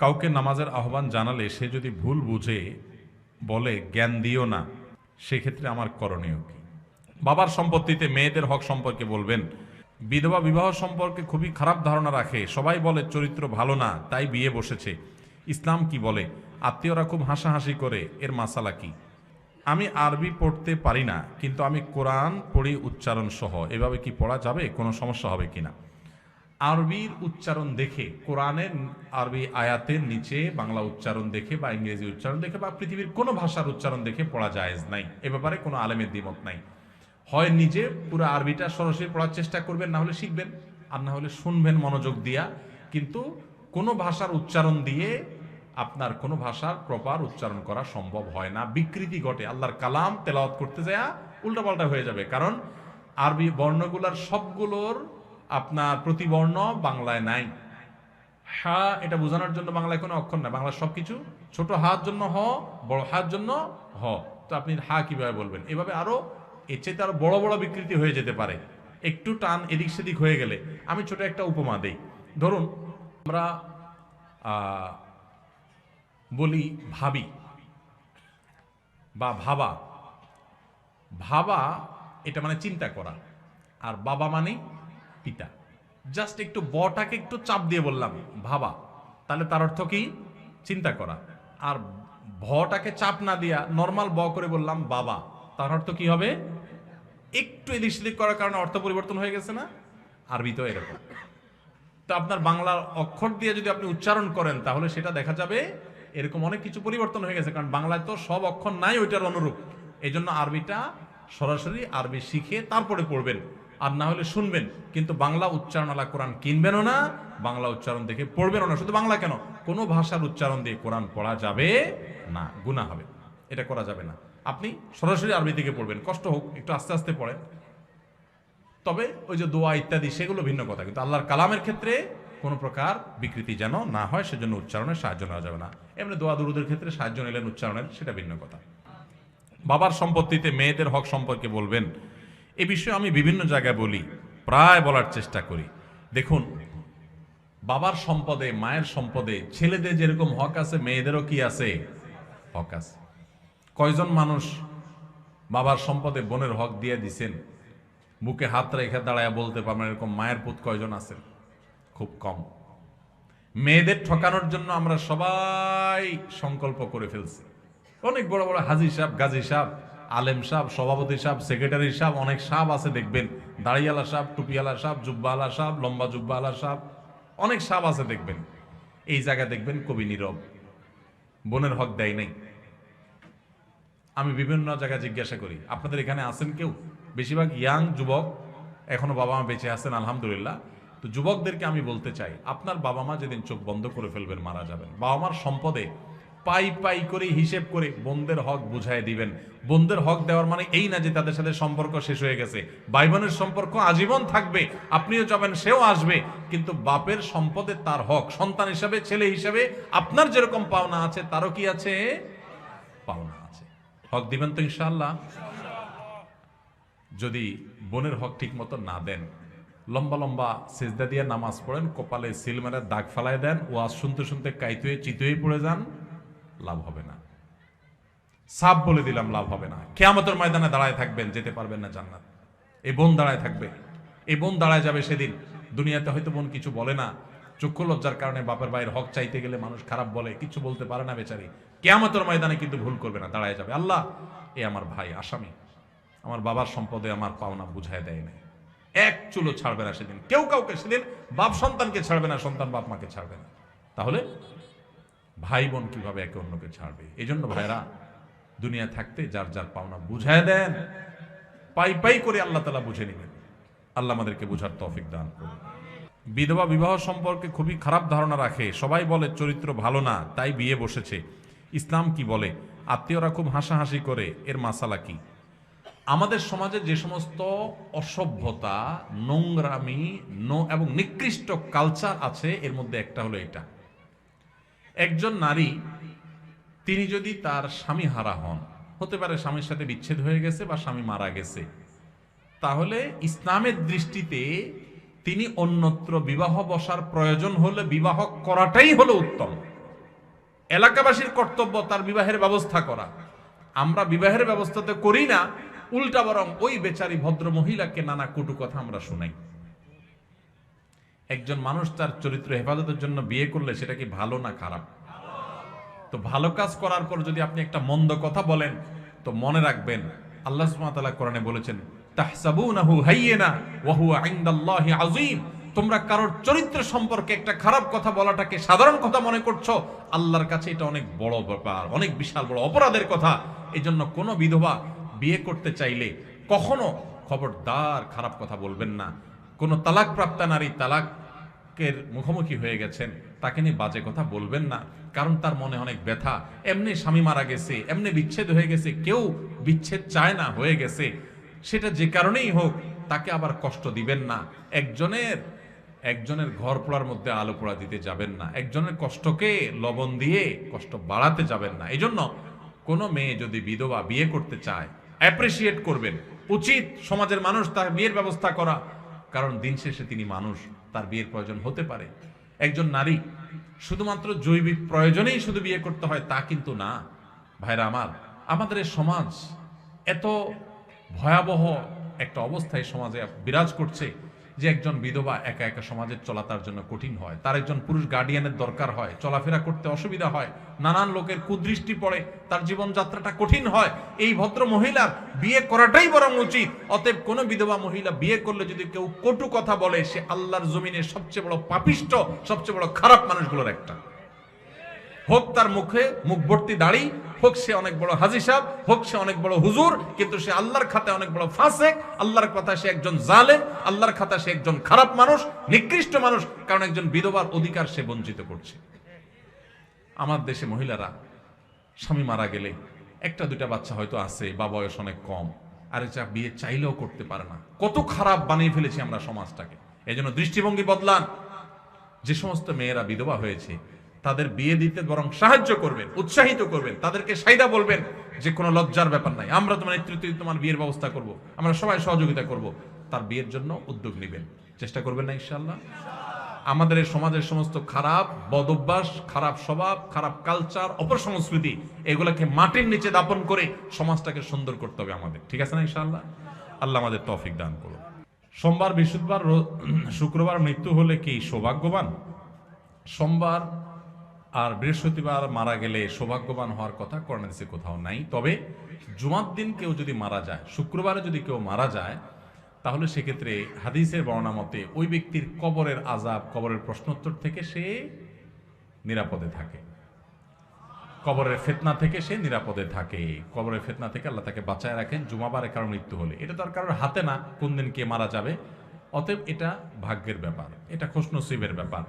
কাউকে নামাজের আহ্বান জানালে সে যদি ভুল বুঝে, বলে, জ্ঞান দিও না, সেক্ষেত্রে আমার করণীয় কি? বাবার সম্পত্তিতে মেয়েদের হক সম্পর্কে বলবেন। বিধবা বিবাহ সম্পর্কে খুবই খারাপ ধারণা রাখে। সবাই বলে, চরিত্র ভালো না, তাই বিয়ে বসেছে। ইসলাম কি বলে? আত্মীয়রা খুব হাসাহাসি করে, এর মাসালা কি? আমি আরবি পড়তে পারি না, কিন্তু আমি কোরআন পড়ি উচ্চারণ সহ এভাবে কি পড়া যাবে? কোনো সমস্যা হবে কিনা আরবির উচ্চারণ দেখে, কোরআনের আরবি আয়াতের নিচে বাংলা উচ্চারণ দেখে বা ইংরেজি উচ্চারণ দেখে বা পৃথিবীর কোনো ভাষার উচ্চারণ দেখে পড়া জায়েজ নাই। এ ব্যাপারে কোনো আলেমের দ্বিমত নাই। হয় নিজে পুরো আরবিটা সরাসরি পড়ার চেষ্টা করবেন, না হলে শিখবেন, আর না হলে শুনবেন মনোযোগ দিয়া। কিন্তু কোনো ভাষার উচ্চারণ দিয়ে আপনার কোনো ভাষার প্রপার উচ্চারণ করা সম্ভব হয় না। বিকৃতি ঘটে। আল্লাহর কালাম তেলাওয়াত করতে যায় উল্টাপাল্টা হয়ে যাবে। কারণ আরবি বর্ণগুলার সবগুলোর আপনার প্রতিবর্ণ বাংলায় নাই। হা, এটা বোঝানোর জন্য বাংলায় কোনো অক্ষর নাই। বাংলা সবকিছু ছোট হাত জন্য হ, বড় হাত জন্য হ। তো আপনি হা কীভাবে বলবেন? এভাবে আরও এর চাইতে আরও বড় বড় বিকৃতি হয়ে যেতে পারে। একটু টান এদিক সেদিক হয়ে গেলে আমি ছোট একটা উপমা দেই। ধরুন, আমরা বলি ভাবি বা ভাবা। ভাবা, এটা মানে চিন্তা করা। আর বাবা মানে পিতা। জাস্ট একটু বটাকে একটু চাপ দিয়ে বললাম, ভাবা, তাহলে তার অর্থ কি? চিন্তা করা। আর ভটাকে চাপ না দিয়া নর্মাল ব করে বললাম, বাবা, তার অর্থ কি হবে? একটু এদিক সেদিক করার কারণে অর্থ পরিবর্তন হয়ে গেছে না? আরবি তো এরকম। তো আপনার বাংলার অক্ষর দিয়ে যদি আপনি উচ্চারণ করেন, তাহলে সেটা দেখা যাবে এরকম অনেক কিছু পরিবর্তন হয়ে গেছে, কারণ বাংলায় তো সব অক্ষর নাই ওইটার অনুরূপ। এই জন্য আরবিটা সরাসরি আরবি শিখে তারপরে পড়বেন। আর না হলে শুনবেন, কিন্তু বাংলা উচ্চারণওয়ালা কোরআন কিনবেনও না, বাংলা উচ্চারণ দেখে পড়বেনও না। শুধু বাংলা কেন? কোনো ভাষার উচ্চারণ দিয়ে কোরআন পড়া যাবে না গুণা হবে। এটা করা যাবে না। আপনি সরাসরি আরবি থেকে পড়বেন, কষ্ট হোক, একটু আস্তে আস্তে পড়েন। তবে ওই যে দোয়া ইত্যাদি, সেগুলো ভিন্ন কথা, কিন্তু আল্লাহর কালামের ক্ষেত্রে কোনো প্রকার বিকৃতি যেন না হয়, সেজন্য উচ্চারণের সাহায্য নেওয়া যাবে না। এমনি দোয়া দুরুদের ক্ষেত্রে সাহায্য নিলেন উচ্চারণের, সেটা ভিন্ন কথা। বাবার সম্পত্তিতে মেয়েদের হক সম্পর্কে বলবেন এ বিষয়ে আমি বিভিন্ন জায়গায় বলি, প্রায় বলার চেষ্টা করি। দেখুন, বাবার সম্পদে, মায়ের সম্পদে, ছেলেদের যেরকম হক আছে, মেয়েদেরও কি আছে? হক আছে। কয়জন মানুষ বাবার সম্পদে বোনের হক দিয়ে দিছেন? বুকে হাত রেখে দাঁড়ায় বলতে পারবেন এরকম মায়ের পুত কয়জন আছেন? খুব কম। মেয়েদের ঠকানোর জন্য আমরা সবাই সংকল্প করে ফেলছি। অনেক বড় বড় হাজি সাহেব, গাজী সাহেব আলেম সাহেব, সভাপতি সাহেব সেক্রেটারি সাহেব, অনেক সাহেব আছে দেখবেন। দাড়িয়ালা সাহেব টুপিয়ালা সাহেব জুব্বালা সাহেব, লম্বা জুব্বালা সাহেব, অনেক সাহেব আছে দেখবেন। এই জায়গা দেখবেন কবি নীরব। বোনের হক দেয় নাই। আমি বিভিন্ন জায়গায় জিজ্ঞাসা করি, আপনাদের এখানে আছেন কেউ? বেশিরভাগ ইয়াং যুবক এখনও বাবা মা বেঁচে আছেন, আলহামদুলিল্লাহ। তো যুবকদেরকে আমি বলতে চাই, আপনার বাবা মা যেদিন চোখ বন্ধ করে ফেলবেন, মারা যাবেন। বাবা মার সম্পদে পাই পাই করে হিসেব করে বোনদের হক বুঝাই দিবেন। বোনদের হক দেওয়ার মানে এই না যে তাদের সাথে সম্পর্ক শেষ হয়ে গেছে। ভাই বোনের সম্পর্ক আজীবন থাকবে, আপনিও যাবেন, সেও আসবে। কিন্তু বাপের সম্পদে তার হক, সন্তান হিসাবে, ছেলে হিসাবে আপনার যেরকম পাওনা আছে, তারও কি আছে? পাওনা আছে। হক দিবেন তো ইনশাআল্লাহ। যদি বোনের হক ঠিক মতো না দেন, লম্বা লম্বা সেজদা দিয়ে নামাজ পড়েন, কপালে সিল দাগ ফালায় দেন, ওয়াজ শুনতে শুনতে কাইতুয়ে, চিতুয়ে পড়ে যান লাভ হবে না। সাপ বলে দিলাম লাভ হবে না। কেয়ামতের ময়দানে দাঁড়ায় থাকবেন, যেতে পারবেন না জান্নাত। এই বোন দাঁড়ায় থাকবে। এই বোন দাঁড়ায় যাবে সেদিন। দুনিয়াতে হয়তো বোন কিছু বলে না। চক্ষু লজ্জার কারণে বাপের ভাইয়ের হক চাইতে গেলে মানুষ খারাপ বলে, কিছু বলতে পারে না বেচারি। কেয়ামতের ময়দানে কিন্তু ভুল করবে না, দাঁড়ায় যাবে। আল্লাহ, এ আমার ভাই, আসামি। আমার বাবার সম্পদে আমার পাওনা বুঝায় দেয় না এক চুলো ছাড়বে না সেদিন। কেউ কাউকে সেদিন বাপ সন্তানকে ছাড়বে না, সন্তান বাপ মাকে ছাড়বে না। তাহলে ভাই বোন কীভাবে একে অন্যকে ছাড়বে? এই জন্য ভাইরা দুনিয়া থাকতে যার যার পাওনা বুঝায় দেন। পাই পাই করে আল্লাহ তালা বুঝে নেবেন। আল্লাহ আমাদেরকে বুঝার তৌফিক দান করুন। বিধবা বিবাহ সম্পর্কে খুবই খারাপ ধারণা রাখে। সবাই বলে, চরিত্র ভালো না, তাই বিয়ে বসেছে। ইসলাম কি বলে? আত্মীয়রা খুব হাসাহাসি করে। এর মাসালা কি? আমাদের সমাজে যে সমস্ত অসভ্যতা, নোংরামি, নো এবং নিকৃষ্ট কালচার আছে, এর মধ্যে একটা হলো এটা। একজন নারী, তিনি যদি তার স্বামী হারা হন, হতে পারে স্বামীর সাথে বিচ্ছেদ হয়ে গেছে বা স্বামী মারা গেছে, তাহলে ইসলামের দৃষ্টিতে তিনি অন্যত্র বিবাহ বসার প্রয়োজন হলে বিবাহ করাটাই হলো উত্তম। এলাকাবাসীর কর্তব্য তার বিবাহের ব্যবস্থা করা। আমরা বিবাহের ব্যবস্থাতে করি না, উল্টা বরং ওই বেচারি ভদ্র মহিলাকে নানা কটু কথা আমরা শুনাই। একজন মানুষ তার চরিত্র হেফাজতের জন্য বিয়ে করলে সেটা কি ভালো না খারাপ? তো ভালো কাজ করার পর যদি আপনি একটা মন্দ কথা বলেন, তো মনে রাখবেন, আল্লাহ তাআলা কোরআনে বলেছেন, তাহসাবুনাহু হাইয়িনা ওয়া হুয়া ইনদাল্লাহি আযীম। তোমরা কারোর চরিত্র সম্পর্কে একটা খারাপ কথা বলাটাকে সাধারণ কথা মনে করছ, আল্লাহর কাছে এটা অনেক বড় ব্যাপার, অনেক বিশাল বড় অপরাধের কথা। এই জন্য কোনো বিধবা বিয়ে করতে চাইলে কখনো খবরদার খারাপ কথা বলবেন না। কোনো তালাক প্রাপ্তা নারী তালাকের মুখোমুখি হয়ে গেছেন, তাকে নিয়ে বাজে কথা বলবেন না, কারণ তার মনে অনেক ব্যথা। এমনি স্বামী মারা গেছে, এমনি বিচ্ছেদ হয়ে গেছে, কেউ বিচ্ছেদ চায় না হয়ে গেছে। সেটা যে কারণেই হোক, তাকে আবার কষ্ট দিবেন না। একজনের একজনের ঘর পোড়ার মধ্যে আলো পোড়া দিতে যাবেন না। একজনের কষ্টকে লবণ দিয়ে কষ্ট বাড়াতে যাবেন না। এই জন্য কোনো মেয়ে যদি বিধবা বিয়ে করতে চায় অ্যাপ্রিসিয়েট করবেন। উচিত সমাজের মানুষ তার বিয়ের ব্যবস্থা করা, কারণ দিন শেষে তিনি মানুষ। তার বিয়ের প্রয়োজন হতে পারে। একজন নারী শুধুমাত্র জৈবিক প্রয়োজনেই শুধু বিয়ে করতে হয় তা কিন্তু না। ভাইরা আমার, আমাদের সমাজ এত ভয়াবহ একটা অবস্থায় সমাজে বিরাজ করছে। যে একজন বিধবা একা একা সমাজের চলা তার জন্য কঠিন হয়, তার একজন পুরুষ গার্ডিয়ানের দরকার হয়, চলাফেরা করতে অসুবিধা হয়, নানান লোকের কুদৃষ্টি পড়ে, তার জীবনযাত্রাটা কঠিন হয়, এই ভদ্র মহিলার বিয়ে করাটাই বরং উচিত। অতএব কোনো বিধবা মহিলা বিয়ে করলে যদি কেউ কটু কথা বলে, সে আল্লাহর জমিনে সবচেয়ে বড় পাপিষ্ট, সবচেয়ে বড় খারাপ মানুষগুলোর একটা। হোক তার মুখে মুখ ভর্তি দাড়ি হোক সে অনেক বড় হাজি সাহেব, হোক সে অনেক বড় হুজুর, কিন্তু সে আল্লাহর খাতায় অনেক বড় ফাসেক। আল্লাহর কথা সে একজন জালেম, আল্লাহর খাতা সে একজন খারাপ মানুষ, নিকৃষ্ট মানুষ, কারণ একজন বিধবার অধিকার সে বঞ্চিত করছে। আমার দেশে মহিলারা, স্বামী মারা গেলে একটা দুটা বাচ্চা হয়তো আছে, বা বয়স অনেক কম। আর যা বিয়ে চাইলেও করতে পারে না। কত খারাপ বানিয়ে ফেলেছি আমরা সমাজটাকে। এই জন্য দৃষ্টিভঙ্গি বদলান। যে সমস্ত মেয়েরা বিধবা হয়েছে তাদের বিয়ে দিতে বরং সাহায্য করবেন, উৎসাহিত করবেন, তাদেরকে সাইদা বলবেন যে কোনো লজ্জার ব্যাপার নাই, আমরা তোমার নেতৃত্বে তোমার বিয়ের ব্যবস্থা করব, আমরা সবাই সহযোগিতা করব, তার বিয়ের জন্য উদ্যোগ নেবেন। চেষ্টা করবেন না ইনশাল্লাহ আমাদের এই সমাজের সমস্ত খারাপ বদভ্যাস, খারাপ স্বভাব, খারাপ কালচার অপসংস্কৃতি, এগুলোকে মাটির নিচে দাপন করে সমাজটাকে সুন্দর করতে হবে আমাদের। ঠিক আছে না, ইনশাআল্লাহ? আল্লাহ আমাদের তৌফিক দান করুন সোমবার, বৃহস্পতিবার শুক্রবার মৃত্যু হলে কি সৌভাগ্যবান? সোমবার আর বৃহস্পতিবার মারা গেলে সৌভাগ্যবান হওয়ার কথা করোনাদিসে কোথাও নাই। তবে জুমার দিন কেউ যদি মারা যায়, শুক্রবারে যদি কেউ মারা যায়, তাহলে সেক্ষেত্রে হাদিসের বর্ণনা মতে ওই ব্যক্তির কবরের আজাব কবরের প্রশ্নোত্তর থেকে সে নিরাপদে থাকে। কবরের ফেতনা থেকে সে নিরাপদে থাকে। কবরের ফেতনা থেকে আল্লাহ তাকে বাঁচায় রাখেন। জুমাবারে কারও মৃত্যু হলে। এটা তো আর কারোর হাতে না, কোন দিন কে মারা যাবে। অতএব এটা ভাগ্যের ব্যাপার, এটা খুশনসিবের ব্যাপার।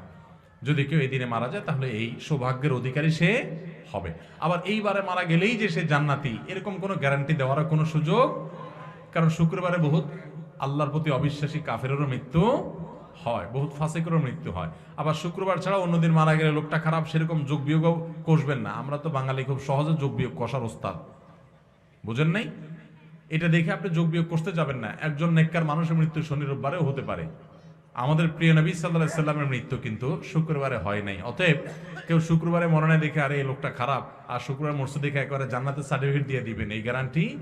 যদি কেউ এই দিনে মারা যায়, তাহলে এই সৌভাগ্যের অধিকারী সে হবে। আবার এইবারে মারা গেলেই যে সে জান্নাতি, এরকম কোনো গ্যারান্টি দেওয়ারও কোনো সুযোগ? কারণ শুক্রবারে বহুত আল্লাহর প্রতি অবিশ্বাসী কাফেরেরও মৃত্যু হয়, বহুত ফাসেকেরও মৃত্যু হয়। আবার শুক্রবার ছাড়া অন্যদিন মারা গেলে লোকটা খারাপ, সেরকম যোগ বিয়োগও কষবেন না। আমরা তো বাঙালি খুব সহজে যোগ বিয়োগ কষার ওস্তাদ। বুঝেন নাই? এটা দেখে আপনি যোগ বিয়োগ করতে যাবেন না। একজন নেককার মানুষের মৃত্যু শনি রোববারেও হতে পারে। আমাদের প্রিয় নবী সাল্লাহ সাল্লামের মৃত্যু কিন্তু শুক্রবারে হয় নাই। অতএব কেউ শুক্রবারে মরণে দেখে, আরে, এই লোকটা খারাপ। আর শুক্রবার মরছে দেখে একেবারে জান্নাতের সার্টিফিকেট দিয়ে দিবেন, এই গ্যারান্টি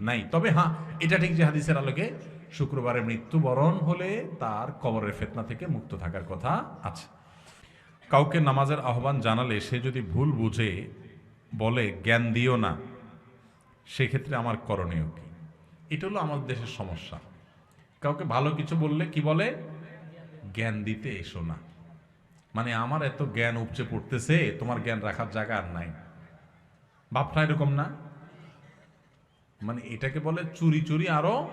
নাই। তবে হ্যাঁ এটা ঠিক যে হাদিসের আলোকে শুক্রবারে মৃত্যুবরণ হলে তার কবরের ফেতনা থেকে মুক্ত থাকার কথা আছে। কাউকে নামাজের আহ্বান জানালে সে যদি ভুল বুঝে, বলে, জ্ঞান দিও না, সেক্ষেত্রে আমার করণীয় কি? এটা হলো আমাদের দেশের সমস্যা। কাউকে ভালো কিছু বললে কি বলে? জ্ঞান দিতে এসো না। মানে আমার এত জ্ঞান উপচে পড়তেছে, তোমার জ্ঞান রাখার জায়গা আর নাই। ভাবটা এরকম না? মানে এটাকে বলে চুরি চুরি আরও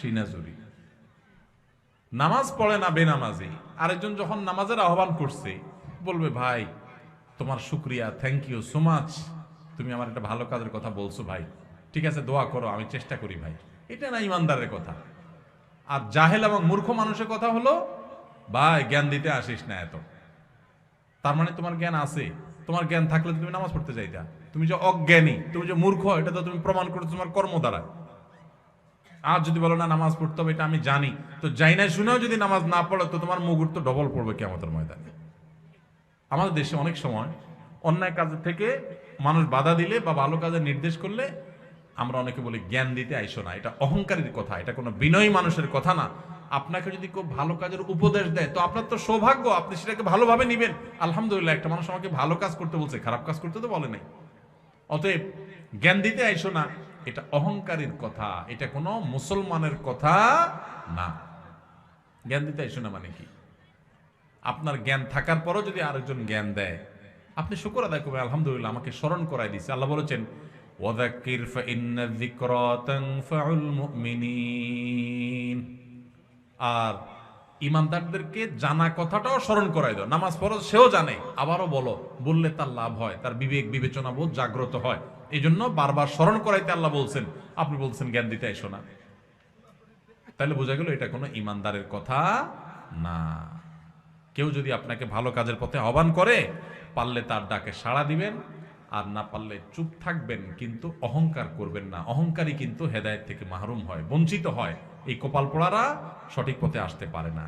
সিনা চুরি। নামাজ পড়ে না বেনামাজি। আরেকজন যখন নামাজের আহ্বান করছে, বলবে, ভাই, তোমার শুক্রিয়া থ্যাংক ইউ সো মাচ তুমি আমার একটা ভালো কাজের কথা বলছো, ভাই। ঠিক আছে, দোয়া করো, আমি চেষ্টা করি, ভাই। এটা না ইমানদারের কথা। আর জাহেল এবং মূর্খ মানুষের কথা হলো ভাই, জ্ঞান দিতে আসিস না এত। তার মানে তোমার জ্ঞান আছে। তোমার জ্ঞান থাকলে তুমি নামাজ পড়তে যাইতা। তুমি যে অজ্ঞানী, তুমি যে মূর্খ, এটা তো তুমি প্রমাণ করো তোমার কর্ম দ্বারা। আর যদি বলো না নামাজ পড়তে হবে, এটা আমি জানি। তো যাই না শুনেও যদি নামাজ না পড়ো, তো তোমার মুগুর তো ডবল পড়বে কেমতের ময়দানে। আমাদের দেশে অনেক সময় অন্যায় কাজ থেকে মানুষ বাধা দিলে বা ভালো কাজে নির্দেশ করলে আমরা অনেকে বলি, জ্ঞান দিতে আইসো না। এটা অহংকারীর কথা, এটা কোনো বিনয়ী মানুষের কথা না। আপনাকে যদি কেউ ভালো কাজের উপদেশ দেয়, তো আপনার তো সৌভাগ্য, আপনি সেটাকে ভালোভাবে নিবেন। আলহামদুলিল্লাহ, একটা মানুষ আমাকে ভালো কাজ করতে বলছে, খারাপ কাজ করতে তো বলে নাই। অতএব, জ্ঞান দিতে আইসো না, এটা অহংকারীর কথা, এটা কোনো মুসলমানের কথা না। জ্ঞান দিতে আইসো না মানে কি? আপনার জ্ঞান থাকার পরও যদি আরেকজন জ্ঞান দেয়, আপনি শুকর আদায় করবেন, আলহামদুলিল্লাহ, আমাকে স্মরণ করাই দিচ্ছে আল্লাহ বলেছেন, ওয়াদাক্কির ফাইন্না যিকরা তানফাউল মুমিনিন। আর ইমানদারদেরকে জানা কথাটাও স্মরণ করাই দাও। নামাজ ফরজ সেও জানে। আবারও বলো, বললে তার লাভ হয়, তার বিবেক বিবেচনা বোধ জাগ্রত হয়। এই জন্য বারবার স্মরণ করাইতে আল্লাহ বলছেন, আপনি বলছেন, জ্ঞান দিতে এসো না। তাহলে বোঝা গেল, এটা কোনো ইমানদারের কথা না। কেউ যদি আপনাকে ভালো কাজের পথে আহ্বান করে, পারলে তার ডাকে সাড়া দিবেন, আর না পারলে চুপ থাকবেন, কিন্তু অহংকার করবেন না। অহংকারী কিন্তু হেদায়েত থেকে মাহরুম হয়, বঞ্চিত হয়। এই কপাল পোড়ারা সঠিক পথে আসতে পারে না।